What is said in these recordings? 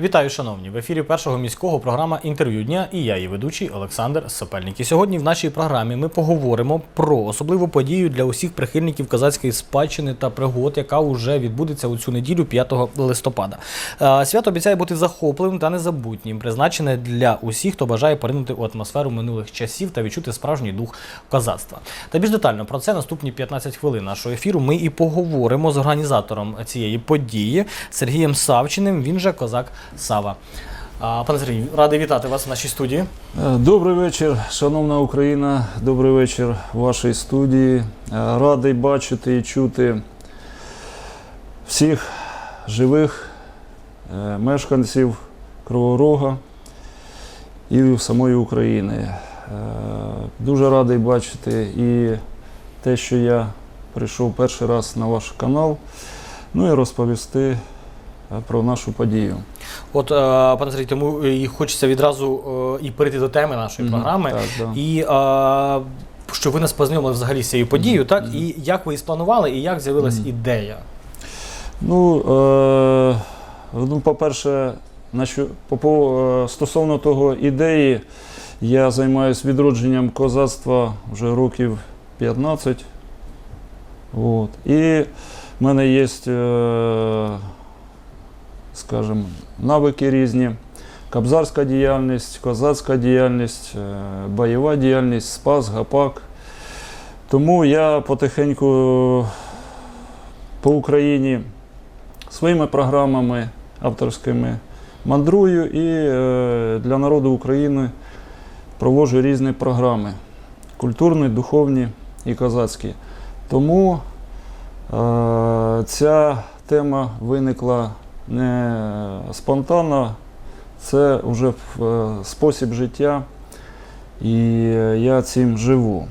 Вітаю, шановні! В ефірі першого міського програма інтерв'ю дня і я, її ведучий Олександр Сопельник. І сьогодні в нашій програмі ми поговоримо про особливу подію для усіх прихильників козацької спадщини та пригод, яка вже відбудеться у цю неділю, 5 листопада. Свято обіцяє бути захопливим та незабутнім, призначене для усіх, хто бажає поринути у атмосферу минулих часів та відчути справжній дух козацтва. Та більш детально про це наступні 15 хвилин нашого ефіру. Ми і поговоримо з організатором цієї події Сергієм Савчиним. Він же козак Сава. Пане Сергій, радий вітати вас в нашій студії. Е, Добрий вечір, шановна Україна. Добрий вечір вашій студії. Е, Радий бачити і чути всіх живих е, мешканців Кривого і самої України. Дуже радий бачити і те, що я прийшов перший раз на ваш канал, ну і розповісти про нашу подію. От, е, пане Сергій, тому і хочеться відразу е, і перейти до теми нашої програми. так, да. І е, щоб ви нас познайомили взагалі з цією подією, так? І як ви і спланували, і як з'явилась Мгм. ідея. Ну, е, ну по-перше, нащо- по, е, стосовно того ідеї, я займаюся відродженням козацтва вже років 15. От. І в мене є, е, скажімо, навики різні. Кобзарська діяльність, козацька діяльність, е, бойова діяльність, спас, гапак. Тому я потихеньку по Україні своїми програмами авторськими мандрую і е, для народу України проводжу різні програми культурні, духовні і козацькі. Тому е, ця тема виникла спонтанно, це вже е, спосіб життя, і я цим живу.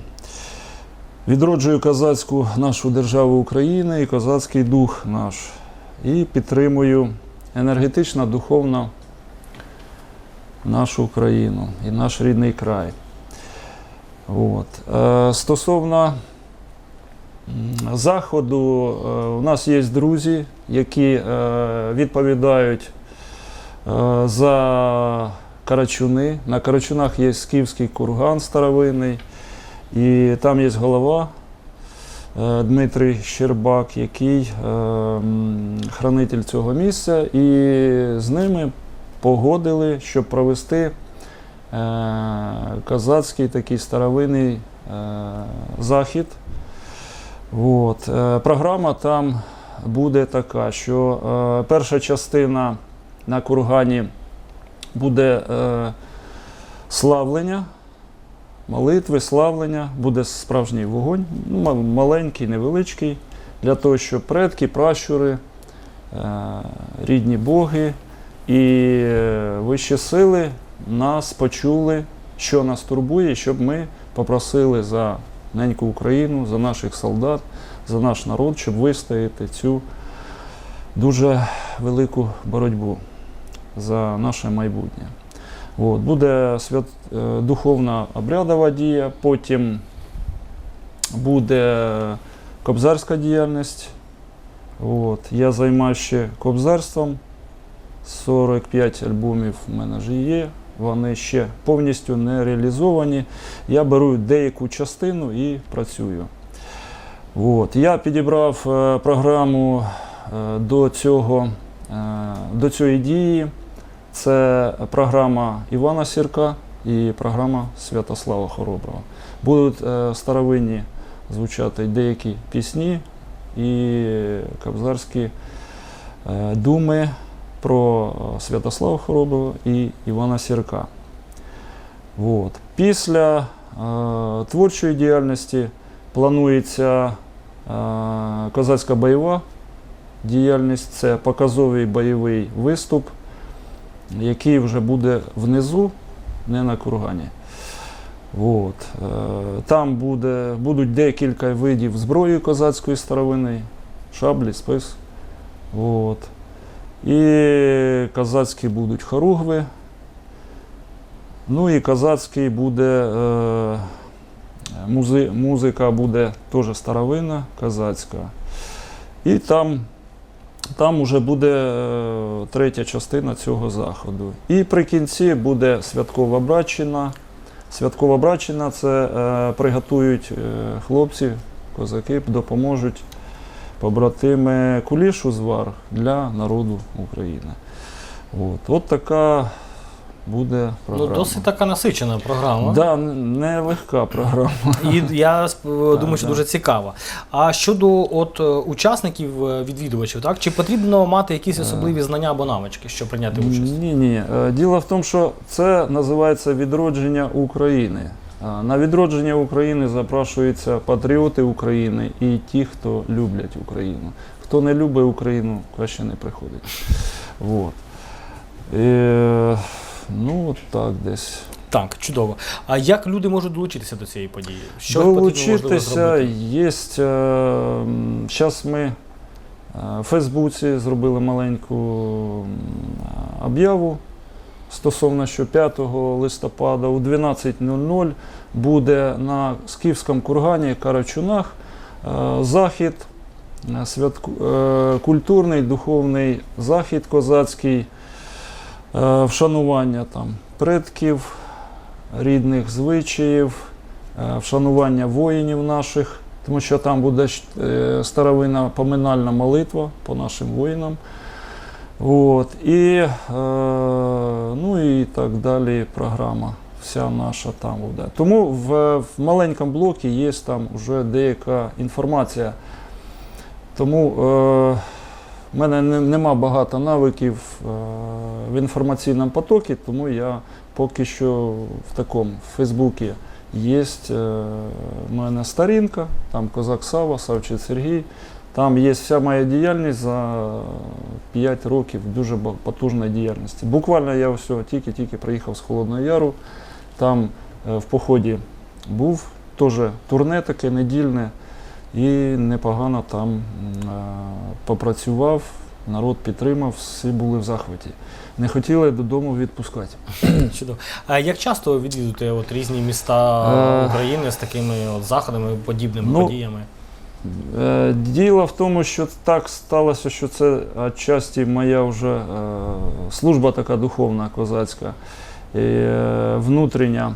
Відроджую козацьку нашу державу України і козацький дух наш. І підтримую енергетично, духовно нашу Україну і наш рідний край. От. Е, стосовно заходу, е, у нас є друзі, які е, відповідають е, за Карачуни. На Карачунах є скіфський курган старовинний, і там є голова е, Дмитрий Щербак, який хранитель цього місця, і з ними погодили, щоб провести козацький такий старовинний захід. От. Програма там буде така, що е, перша частина на кургані буде е, славлення, молитви, славлення, буде справжній вогонь, ну, маленький, невеличкий, для того, щоб предки, пращури, е, рідні боги і вищі сили нас почули, що нас турбує, щоб ми попросили за неньку Україну, за наших солдат, за наш народ, щоб вистояти цю дуже велику боротьбу за наше майбутнє. От, буде свят, е, духовна обрядова дія, потім буде кобзарська діяльність. От, я займаюся ще кобзарством. 45 альбомів в мене вже є. Вони ще повністю не реалізовані. Я беру деяку частину і працюю. От. Я підібрав е, програму е, до, цього, е, до цієї дії. Це програма Івана Сірка і програма Святослава Хороброго. Будуть старовинні звучати деякі пісні і кобзарські е, думи про Святослава Хороброго і Івана Сірка. От. Після творчої діяльності планується е, козацька бойова діяльність, це показовий бойовий виступ, який вже буде внизу, не на кургані. От. Е, Там буде, будуть декілька видів зброї козацької старовини, шаблі, спис. От. І козацькі будуть хоругви. Ну і козацький буде е, музи, музика буде теж старовинна, козацька. І там Там вже буде е, третя частина цього заходу. І при кінці буде святкова братчина. Святкова братчина це е, приготують е, хлопці, козаки, допоможуть побратими кулішу звар для народу України. От, От така буде Ну, досить така насичена програма. Да, не легка програма. І я думаю, що дуже цікава. А щодо от е, учасників, е, відвідувачів, так чи потрібно мати якісь особливі знання або навички, щоб прийняти участь? Ні, ні. Е, Діло в тому, що це називається відродження України. На відродження України запрошуються патріоти України і ті, хто люблять Україну. Хто не любить Україну, краще не приходить. Вот. І, ну, от так десь. Так, чудово. А як люди можуть долучитися до цієї події? Що Долучитися є. Зараз ми е, в Фейсбуці зробили маленьку об'яву стосовно, що 5 листопада у 12.00 буде на Скіфському кургані Карачунах е, захід, е, святку- е, культурний, духовний захід козацький, е, вшанування там предків, рідних звичаїв, е, вшанування воїнів наших, тому що там буде е, старовинна поминальна молитва по нашим воїнам. От, і, е, ну і так далі програма вся наша там буде. Тому в, в маленькому блокі є там вже деяка інформація. Тому е, в мене нема багато навиків е, в інформаційному потокі, тому я поки що в такому в Фейсбуці є е, в мене сторінка, там Козак Сава, Савчий Сергій. Там є вся моя діяльність за 5 років дуже потужної діяльності. Буквально я ось тільки-тільки приїхав з Холодного Яру, там е, в поході був теж турне таке недільне і непогано там е, попрацював, народ підтримав, всі були в захваті. Не хотіли додому відпускати. Чудово. А як часто ви відвідуєте от різні міста Е, України з такими от заходами, подібними ну, подіями? Е, Діло в тому, що так сталося, що це отчасті моя вже служба така духовна, козацька, е, внутрішня.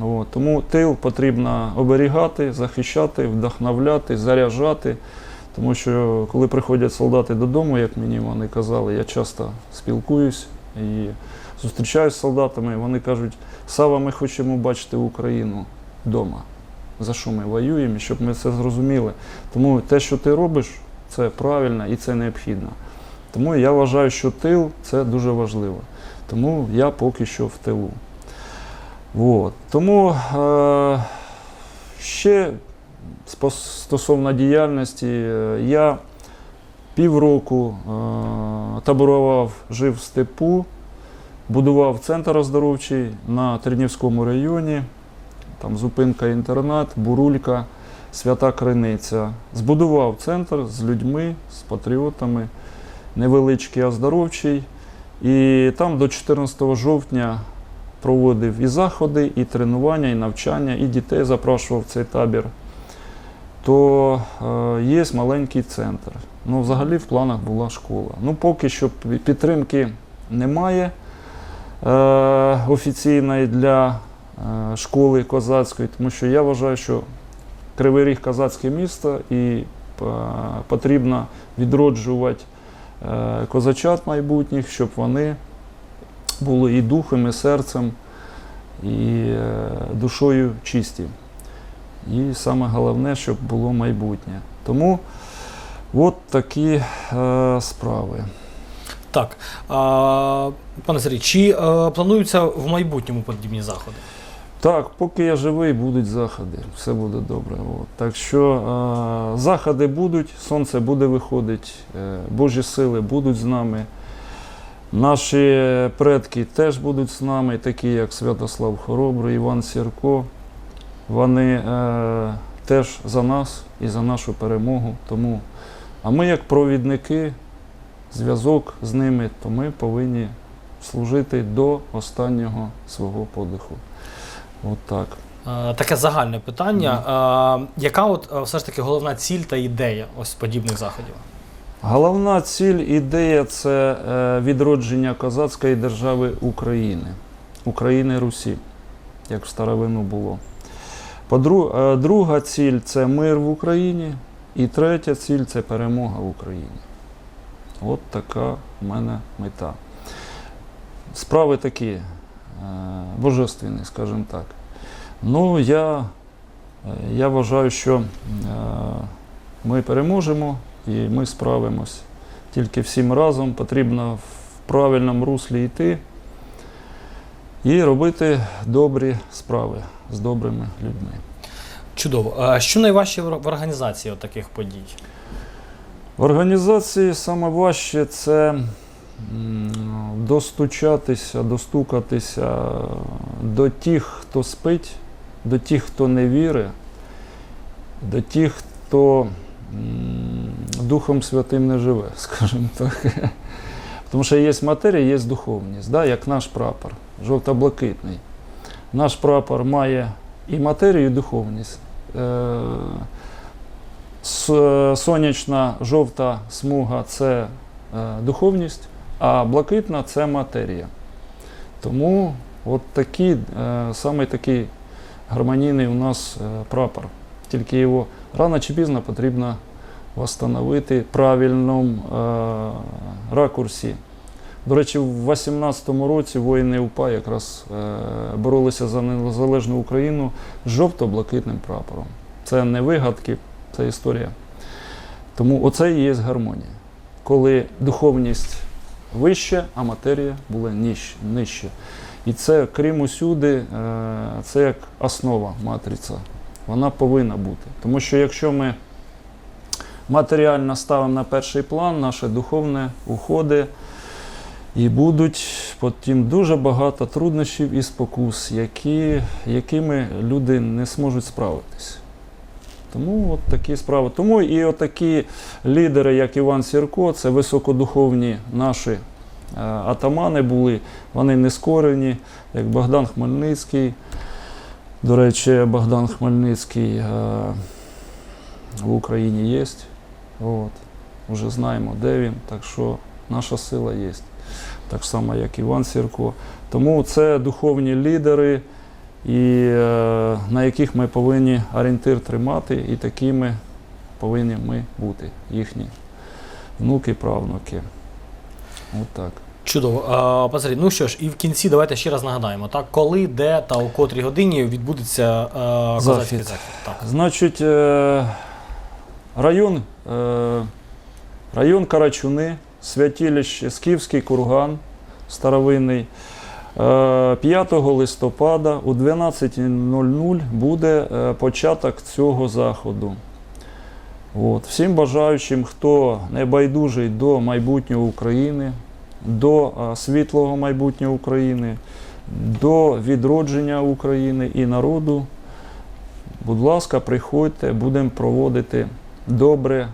От. Тому тил потрібно оберігати, захищати, вдохновляти, заряджати. Тому що коли приходять солдати додому, як мені вони казали, я часто спілкуюсь і зустрічаюся з солдатами, вони кажуть, Сава, ми хочемо бачити Україну вдома. За що ми воюємо, щоб ми це зрозуміли. Тому те, що ти робиш, це правильно і це необхідно. Тому я вважаю, що тил це дуже важливо. Тому я поки що в тилу. От. Тому е, ще стосовно діяльності, е, я півроку е, таборував, жив в степу, будував центр оздоровчий на Тернівському районі, там зупинка інтернат, бурулька, свята Криниця. Збудував центр з людьми, з патріотами, невеличкий оздоровчий. І там до 14 жовтня проводив і заходи, і тренування, і навчання, і дітей запрошував в цей табір. То е, є маленький центр. Ну, взагалі в планах була школа. Ну, поки що підтримки немає е, офіційної для е, школи козацької, тому що я вважаю, що Кривий Ріг козацьке місто і е, потрібно відроджувати козачат майбутніх, щоб вони були і духом, і серцем, і е, душою чисті. І саме головне, щоб було майбутнє. Тому от такі е, справи. Так. А, пане Сергій, чи е, плануються в майбутньому подібні заходи? Так, поки я живий, будуть заходи. Все буде добре. От. Так що е, заходи будуть, сонце буде виходити, е, Божі сили будуть з нами. Наші предки теж будуть з нами, такі як Святослав Хоробрий, Іван Сірко. Вони е, теж за нас і за нашу перемогу. Тому, а ми, як провідники, зв'язок з ними, то ми повинні служити до останнього свого подиху. От так. Е, Таке загальне питання. Е, Яка от е, все ж таки головна ціль та ідея ось подібних заходів? Головна ціль, ідея це е, відродження козацької держави України, України Русі, як в старовину було. Е, Друга ціль це мир в Україні, і третя ціль це перемога в Україні. От така в мене мета. Справи такі е, божественні, скажімо так. Ну, я, я вважаю, що ми переможемо і ми справимось. Тільки всім разом потрібно в правильному руслі йти і робити добрі справи з добрими людьми. Чудово. А що найважче в організації таких подій? В організації саме важче це достучатися, достукатися до тих, хто спить, до тих, хто не вірить, до тих, хто Духом Святим не живе, скажімо так. Тому що є матерія, є духовність, да, як наш прапор, жовто-блакитний. Наш прапор має і матерію, і духовність. Е, Сонячна жовта смуга це е, духовність, а блакитна це матерія. Тому от такі, е, саме такий гармонійний у нас е, прапор. Тільки його рано чи пізно потрібно встановити правильному е, ракурсі. До речі, в 18-му році воїни УПА якраз е, боролися за незалежну Україну з жовто-блакитним прапором. Це не вигадки, це історія. Тому оце і є гармонія. Коли духовність вища, а матерія була нижча. І це, крім усюди, е, це як основа матриця. Вона повинна бути. Тому що якщо ми матеріально ставимо на перший план, наше духовне уходить, і будуть потім дуже багато труднощів і спокус, які, якими люди не зможуть справитись. Тому от такі справи. Тому і отакі лідери, як Іван Сірко, це високодуховні наші е, атамани були, вони не скорені, як Богдан Хмельницький. До речі, Богдан Хмельницький е, в Україні є. От. Вже знаємо, де він, так що наша сила є. Так само, як Іван Сірко. Тому це духовні лідери, і, е, на яких ми повинні орієнтир тримати, і такими повинні ми бути, їхні внуки, правнуки. От так. Чудово. А, пане ну що ж, і в кінці давайте ще раз нагадаємо, так, коли, де та у котрій годині відбудеться е, козацький Захід. захід. Так. Значить, е, район, е, район Карачуни, святилище Скіфський курган старовинний. Е, 5 листопада о 12.00 буде е, початок цього заходу. От. Всім бажаючим, хто небайдужий до майбутнього України, до е, світлого майбутнього України, до відродження України і народу, Будь ласка, приходьте, будемо проводити добре,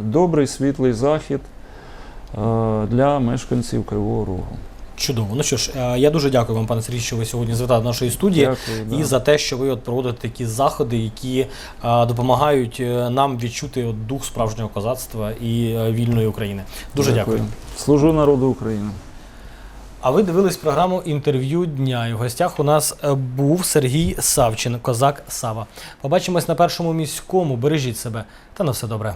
добрий світлий захід е, для мешканців Кривого Рогу. Чудово. Ну що ж, е, я дуже дякую вам, пане Сергій, що ви сьогодні завітали до нашої студії. Дякую. І да. за те, що ви от проводите такі заходи, які е, допомагають нам відчути от дух справжнього козацтва і вільної України. Дуже дякую. Служу народу України. А ви дивились програму інтерв'ю дня. І в гостях у нас е, був Сергій Савчин, козак Сава. Побачимось на першому міському. Бережіть себе та на все добре.